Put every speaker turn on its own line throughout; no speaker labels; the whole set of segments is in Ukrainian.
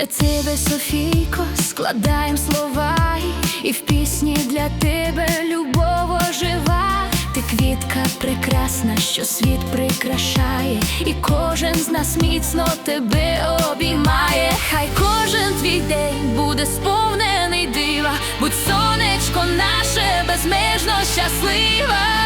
Для тебе, Софійко, складаєм слова, і в пісні для тебе любов ожива. Ти квітка прекрасна, що світ прикрашає, і кожен з нас міцно тебе обіймає. Хай кожен твій день буде сповнений дива, будь сонечко наше безмежно щаслива.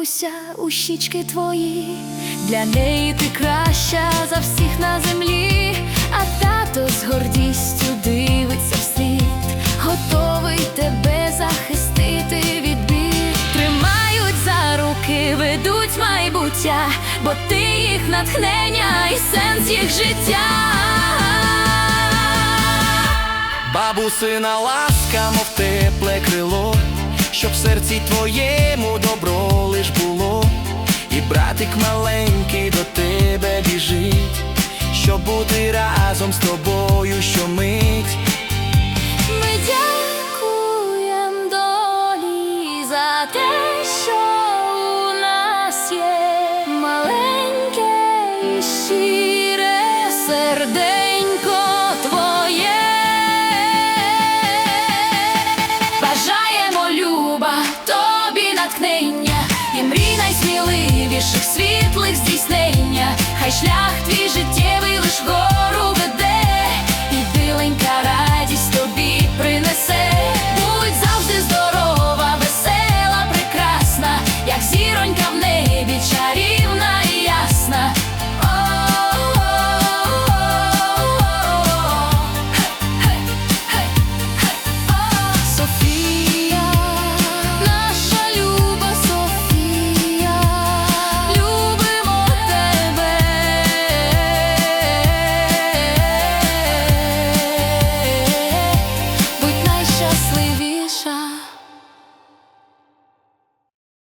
Матуся у щічки твої, для неї ти краща за всіх на землі, а тато з гордістю дивиться вслід, готовий тебе захистити від бід. Тримають за руки, ведуть майбуття, бо ти їх натхнення і сенс їх життя.
Бабусина ласка, мов тепле крило, щоб в серці твоєму добро лиш було, і братик маленький до тебе біжить, щоб бути разом з тобою щомить.
Ми